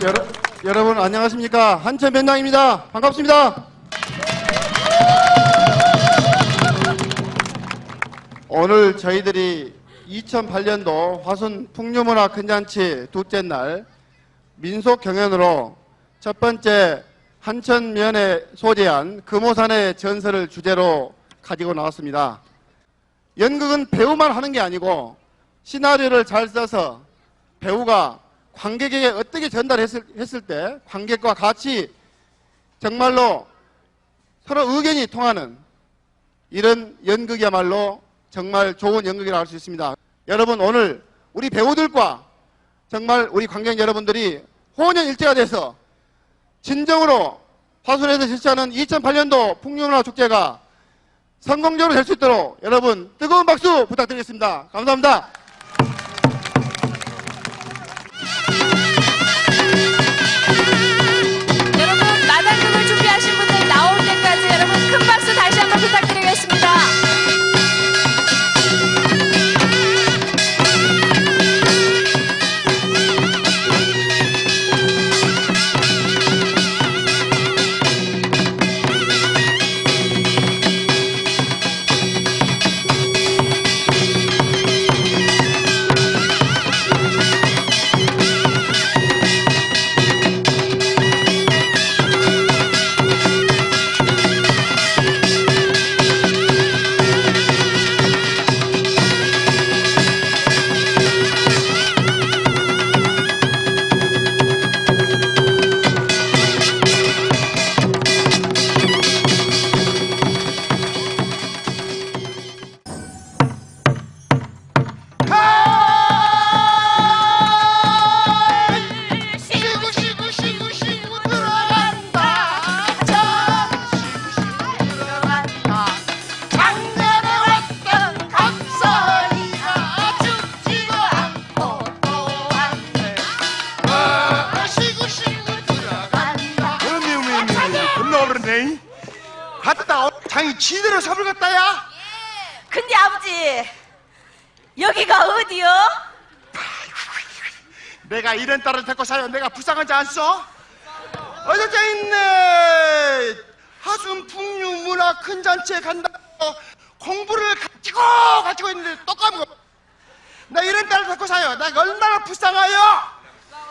여러, 여러분 안녕하십니까? 한천 변장입니다. 반갑습니다. 오늘 저희들이 2008년도 화순 풍류문화 큰잔치 둘째 날 민속 경연으로 첫 번째 한천면에 소재한 금오산의 전설을 주제로 가지고 나왔습니다. 연극은 배우만 하는 게 아니고 시나리오를 잘 써서 배우가 관객에게 어떻게 전달했을 했을 때 관객과 같이 정말로 서로 의견이 통하는 이런 연극이야말로 정말 좋은 연극이라고 할 수 있습니다. 여러분 오늘 우리 배우들과 정말 우리 관객 여러분들이 호연일체가 돼서 진정으로 화순에서 실시하는 2008년도 풍류문화 축제가 성공적으로 될 수 있도록 여러분 뜨거운 박수 부탁드리겠습니다. 감사합니다. 드리겠습니다. 지대로 삽을 갔다야? 근데 아버지 여기가 어디요? 내가 이런 딸을 데리고 사요 내가 불쌍하지 않소? 어저께 있네? 하순 풍류 문화 큰 잔치에 간다고 공부를 가지고 가지고 있는데 또 까먹어 나 이런 딸을 데리고 사요. 내가 얼마나 불쌍해요?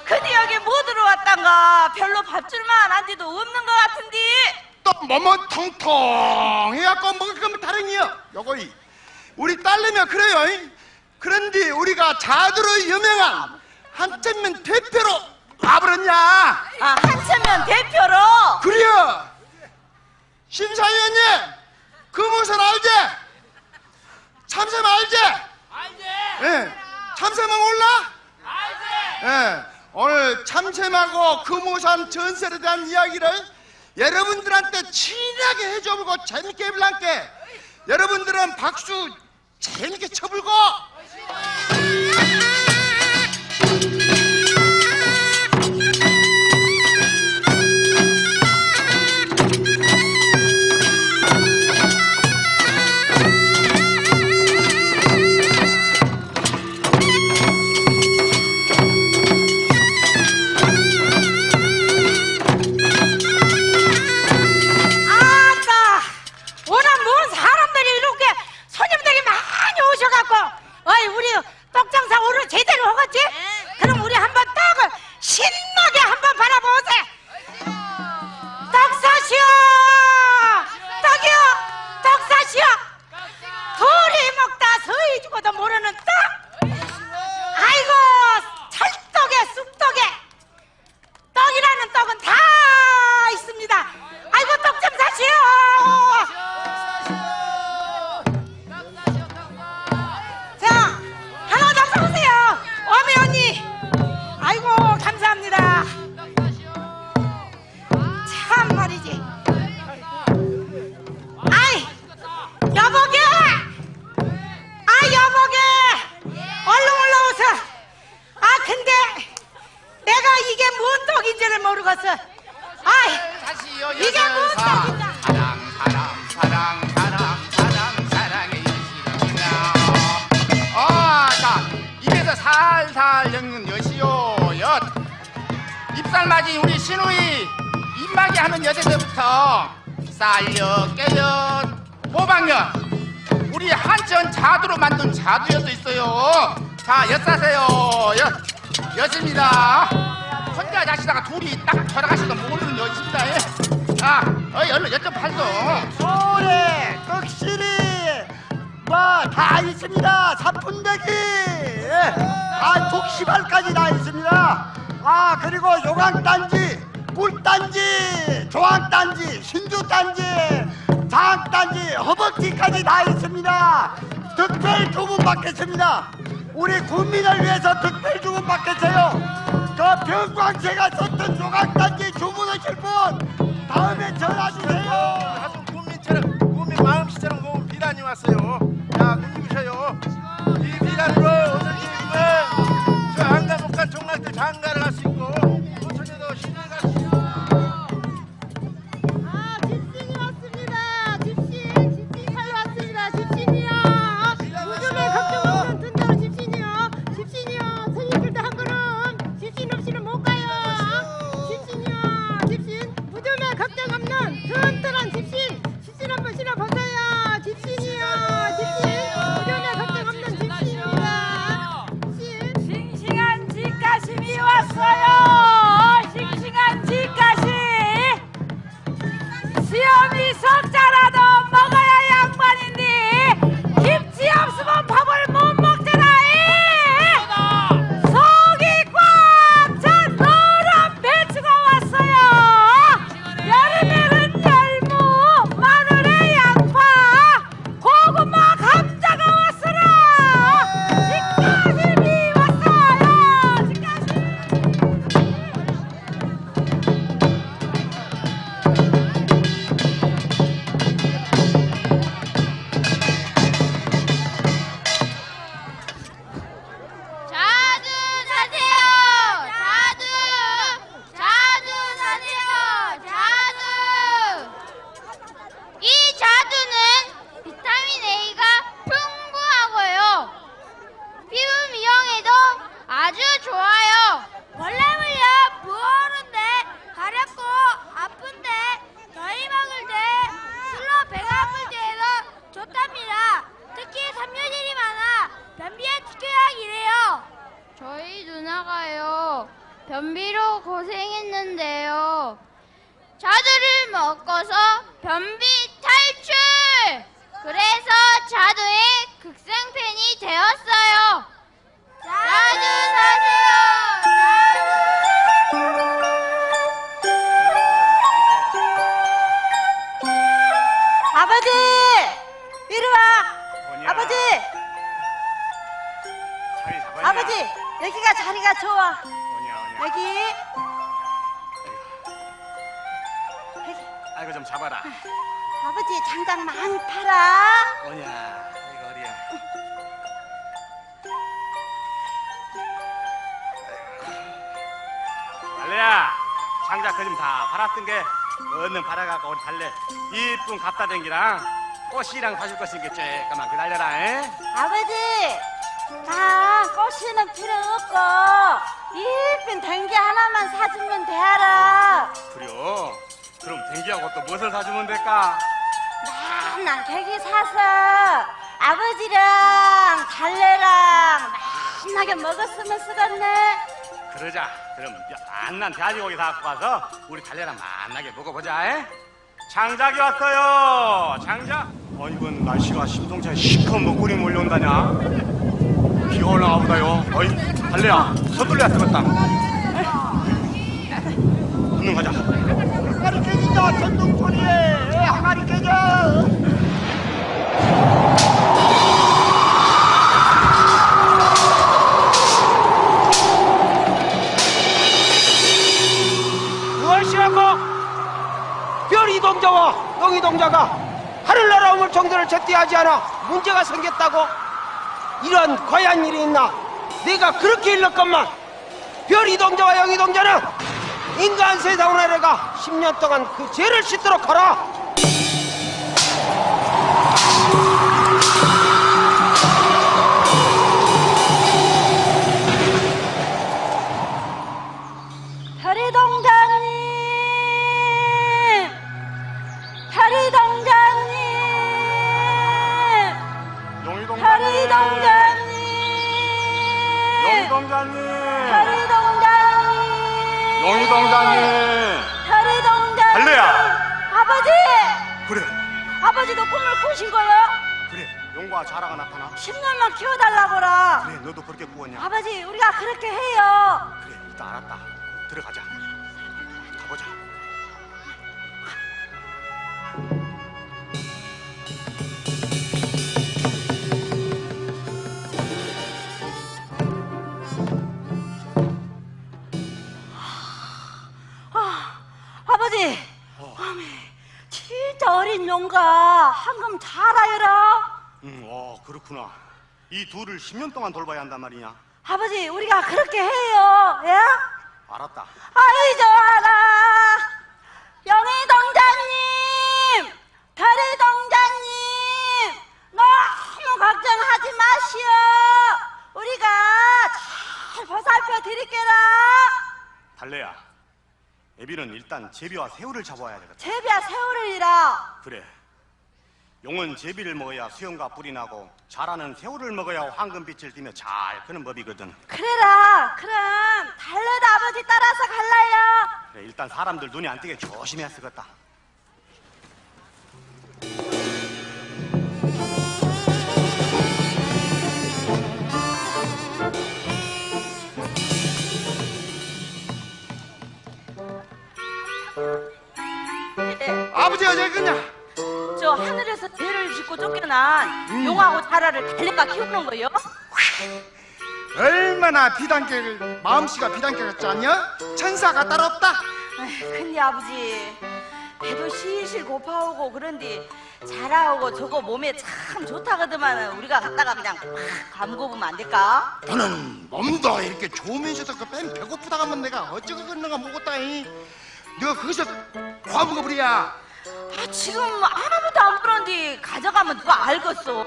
근데 여기 뭐 들어왔단가? 별로 밥줄만 안 뒤도 없는 것 같은데 또 뭐뭐 통통 해갖고 먹을 거면 다른이요 요거이 우리 딸내미가 그래요 이. 그런데 우리가 자두로 유명한 한천면 대표로 와버렸냐 아 한천면 대표로 그래요 심사위원님 그 무슨 알지? 참새만 알지? 알지 예. 참새만 몰라? 알지 예. 오늘 참새하고 금오산 전설에 대한 이야기를 여러분들한테 친하게 해줘보고 재밌게 해볼란게 여러분들은 박수 재밌게 쳐불고 입에서 살살 엮는 여시오 엿 입사 살 맞이 우리 신우이 입마개 하는 여자들부터 쌀려 깨연 호박연 우리 한전 자두로 만든 자두여도 있어요. 자 엿사세요. 엿. 엿입니다. 혼자 자시다가 둘이 딱 돌아가시도 모르는 엿입니다. 예. 자 어이 얼른 엿좀 팔소 소래, 떡시리, 뭐다 있습니다. 사푼대기, 아 독시발까지 다 있습니다. 아 그리고 요강단지, 꿀단지, 조항단지, 신주단지, 장단지, 허벅지까지 다 있습니다. 특별 주문 받겠습니다. 우리 국민을 위해서 특별 주문 받겠어요. 저 병광제가 썼던 조각 얼른 팔아갖고 우리 달래 이쁜 갑다댕기랑 꽃이랑 사줄 것이니까 쬐까만 기다려라. 에? 아버지! 다 꽃이는 필요 없고 이쁜 댕기 하나만 사주면 되라. 그래요. 그럼 댕기하고 또 무엇을 사주면 될까? 맨날 댕기 사서 아버지랑 달래랑 맛나게 먹었으면 쓰겠네. 그러자. 그럼 안난 돼지고기 사갖고 가서 우리 달래랑 만나게 먹어보자. 에? 장작이 왔어요. 장작. 어 이건 날씨가 심동차에 시커먼 먹구리 몰려온다냐? 비가 올라가 보다요. 어이 달래야 서둘러야 되겠다. 얼른 가자. 항아리 깨진다 전동소리에 항아리 깨져 영이동자가 하늘나라 우물 정도를 제때하지 않아 문제가 생겼다고? 이런 과한 일이 있나? 내가 그렇게 일렀건만 별 이동자와 영이동자는 인간 세상을 내가 10년 동안 그 죄를 씻도록 하라 동자님. 다리 동자님. 용희 동자님. 다리 동자님. 할래야 아버지! 그래. 아버지도 꿈을 꾸신 거요? 그래. 용과 자라가 나타나. 10년만 키워달라고라. 그래 너도 그렇게 구웠냐? 아버지 우리가 그렇게 해요. 그래 일단 알았다. 들어가자. 그렇구나 이 둘을 10년 동안 돌봐야 한단 말이냐 아버지, 우리가 그렇게 해요. 예? 알았다 아이 좋아라. 영희 동자님, 별이 동자님, 너무 걱정하지 마시오. 우리가 잘 보살펴 드릴게라. 달래야 애비는 일단 제비와 새우를 잡아야 되겠다 제비야 새우를이라. 그래 용은 제비를 먹어야 수염과 뿔이 나고 자라는 새우를 먹어야 황금빛을 띠며 잘 크는 법이거든 그래라. 그럼 달래도 아버지 따라서 갈라요. 그래 일단 사람들 눈이 안 띄게 조심해야 쓰겠다 아버지가 어디 갔냐? 죄를 짓고 쫓겨난 용하고 자라를 달래가 키우는 거요? 얼마나 비단결 마음씨가 비단결 같지 않냐? 천사가 따로 없다. 에휴, 근데 아버지 배도 실실 고파오고 그런데 자라오고 저거 몸에 참 좋다거든만 우리가 갖다가 그냥 팍 감고 보면 안 될까? 너는 몸도 이렇게 좋으면서도 그뱀 배고프다 하면 내가 어쩌고 그런가 먹었다이. 내가 거기서 과부가 부리야. 아, 지금 아무도 안 그런데 가져가면 누가 알겠어?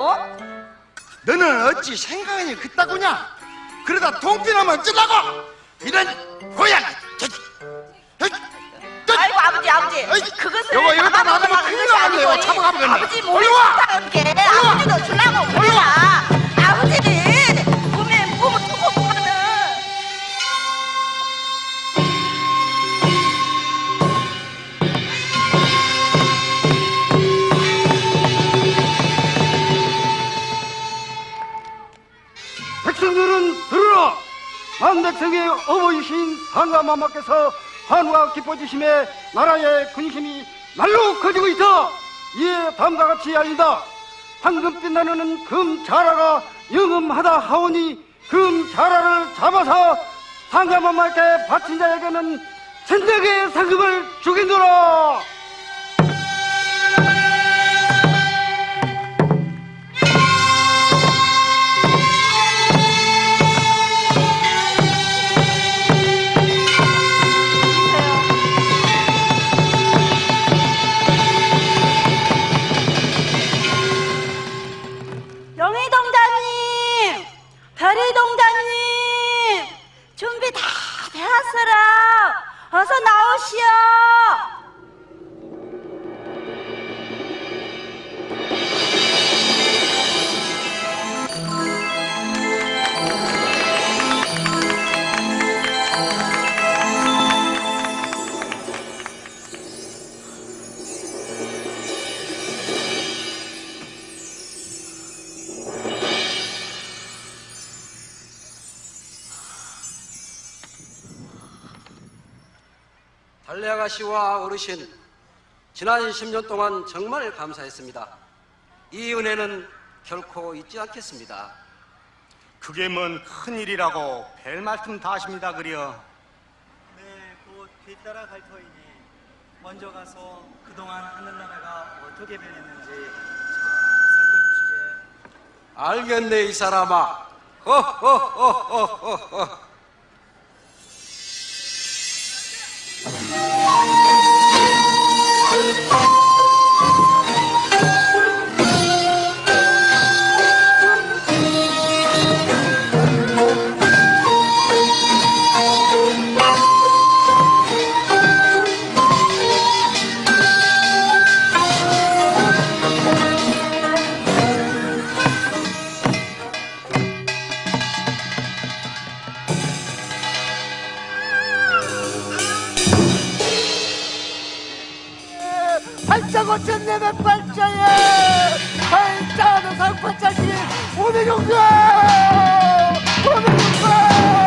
너는 어찌 생각이 그따구냐? 그러다 동피나면 찔라고 이런 고양. 저, 저, 저, 아이고 아버지 아버지 그것을 여보, 이거 다 놔두면 큰일. 아니고 잡아가면 아버지 몸에 얼른 와! 좋다는 게 아버지도 주려고 그러 만백성의 어머니신 한가마마께서 한우가 기뻐지심에 나라의 근심이 날로 커지고 있어 이에 다음과 같이 알린다. 황금 빛 나누는 금 자라가 영음하다 하오니 금 자라를 잡아서 한가마마께 바친 자에게는 천대의 상금을 주긴노라 되었어라. 아가씨와 어르신 지난 10년 동안 정말 감사했습니다. 이 은혜는 결코 잊지 않겠습니다. 그게 뭔 큰일이라고 별 말씀 다 하십니다 그려 네, 곧 뒤따라 갈 터이니 먼저 가서 그동안 하늘나라가 어떻게 변했는지 잘 살펴보시게. 알겠네 이 사람아. 허허허허허허. 천내면 발자에 발자하는 상파짝이 오메경주야 오메경주야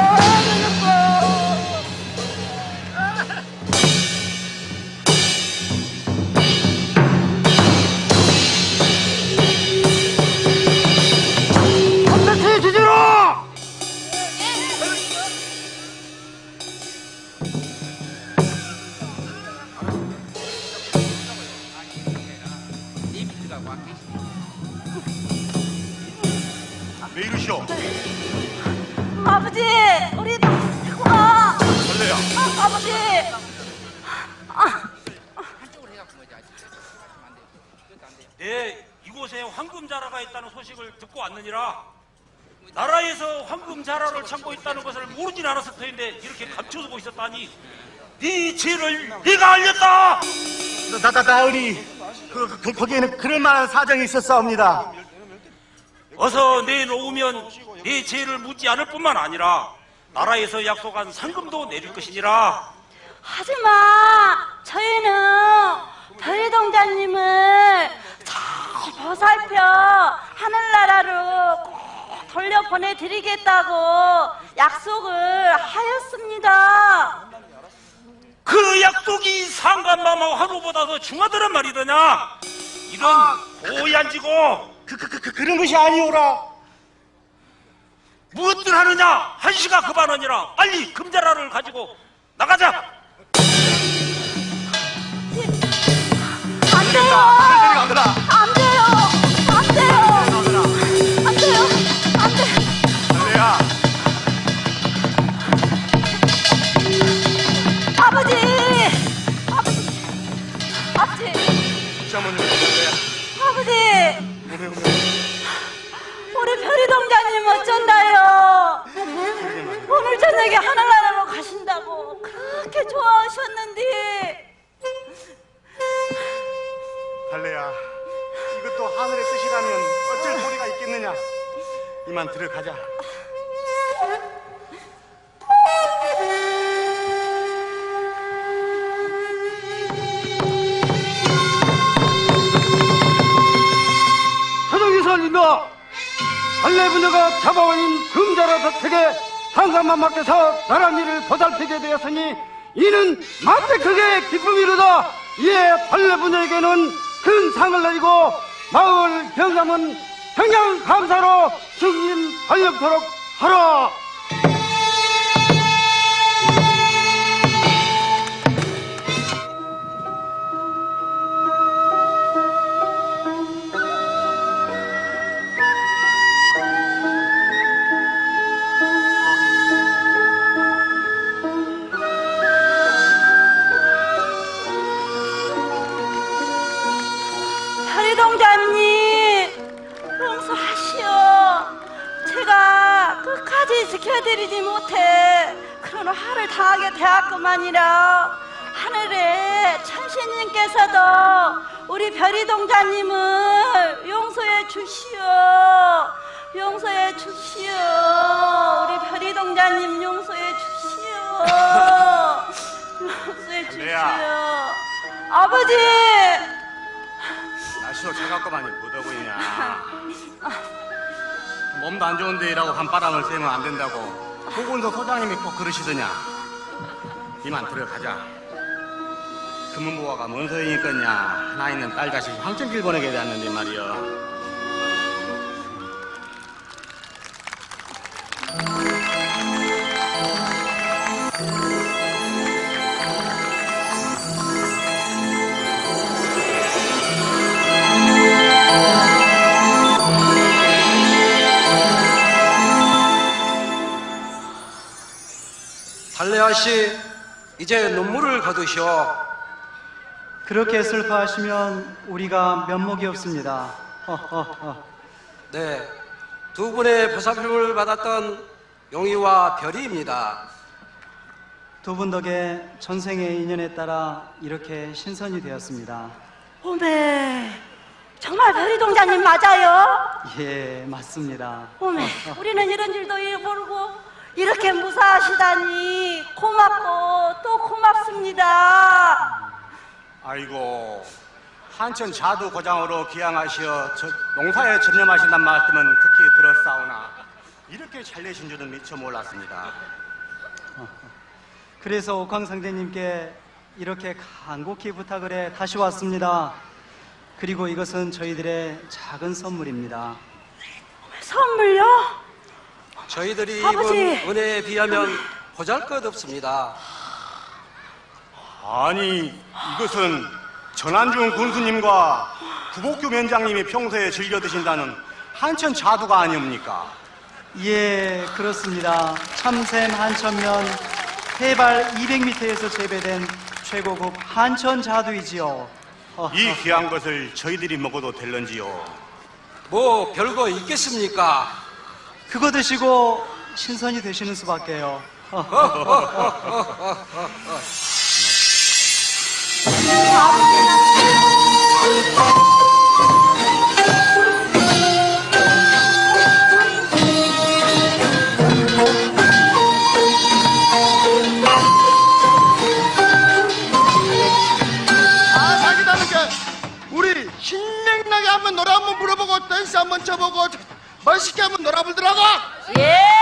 네, 이곳에 황금자라가 있다는 소식을 듣고 왔느니라. 나라에서 황금자라를 찾고 있다는 것을 모르진 않았을 터인데 이렇게 감춰두고 있었다니 네 죄를 네가 알렸다. 나 나 나으리 그, 그 거기에는 그럴 만한 사정이 있었사옵니다. 어서 내일 오면 네 죄를 묻지 않을 뿐만 아니라 나라에서 약속한 상금도 내릴 것이니라. 하지마. 저희는 별동자님을 잘 보살펴 하늘나라로 꼭 돌려 보내드리겠다고 약속을 하였습니다. 그 약속이 상간마마 화두보다 더 중하더란 말이더냐. 이런 고얀지고 그, 그, 그, 그 그런 것이 아니오라. 무엇들 하느냐 한시가 그만하니라 빨리 금자라를 가지고 나가자 아버지. 우리 별이동자님 어쩐다요? 오늘 저녁에 하늘나라로 가신다고 그렇게 좋아하셨는데 이만 들어가자. 사정이 살린다 할래 부녀가 잡아올린 금자라 저택에 상감마마께서 나란 일을 보살피게 되었으니 이는 만tek하게 기쁨이로다 이에 할래 부녀에게는 큰 상을 내리고 마을 병감은 평양 감사로 승인 활력토록 하라 용서해 주시오. 아버지 날씨도 차갑고만이 있냐. 몸도 안 좋은데 일하고 밤바람을 쐬면 안 된다고. 보건소 소장님이 꼭 그러시더냐. 이만 들어가자. 금은보화가 뭔 소용이겠냐. 하나 있는 딸 자식 황천길 보내게 되었는데 말이여. 달래아 씨, 이제 눈물을 거두시오. 그렇게 슬퍼하시면 우리가 면목이 없습니다. 허허허. 네, 두 분의 보살핌을 받았던 용이와 별이입니다. 두 분 덕에 전생의 인연에 따라 이렇게 신선이 되었습니다. 오메 정말 별이 동자님 맞아요? 예, 맞습니다. 오메 우리는 이런 줄도 모르고 이렇게 무사하시다니 고맙고 또 고맙습니다 아이고, 한천 자두 고장으로 기양하시어 저- 농사에 전념하신단 말씀은 특히 들었사오나 이렇게 잘 내신 줄은 미처 몰랐습니다. 그래서 옥황상제님께 이렇게 간곡히 부탁을 해 다시 왔습니다. 그리고 이것은 저희들의 작은 선물입니다. 선물요? 저희들이 아버지! 입은 은혜에 비하면 보잘것 없습니다. 아니 이것은 전한중 군수님과 구복규 면장님이 평소에 즐겨 드신다는 한천 자두가 아니옵니까? 예, 그렇습니다. 참샘 한천면 해발 200m에서 재배된 최고급 한천 자두이지요. 어, 이 귀한 것을 저희들이 먹어도 될런지요? 뭐 별거 있겠습니까? 그거 드시고 신선이 되시는 수밖에요. 아 사기다는 게 우리 신명나게 한번 노래 한번 불러보고 댄스 한번 쳐보고 멋있게 한번 놀아보더라고 예! 그럼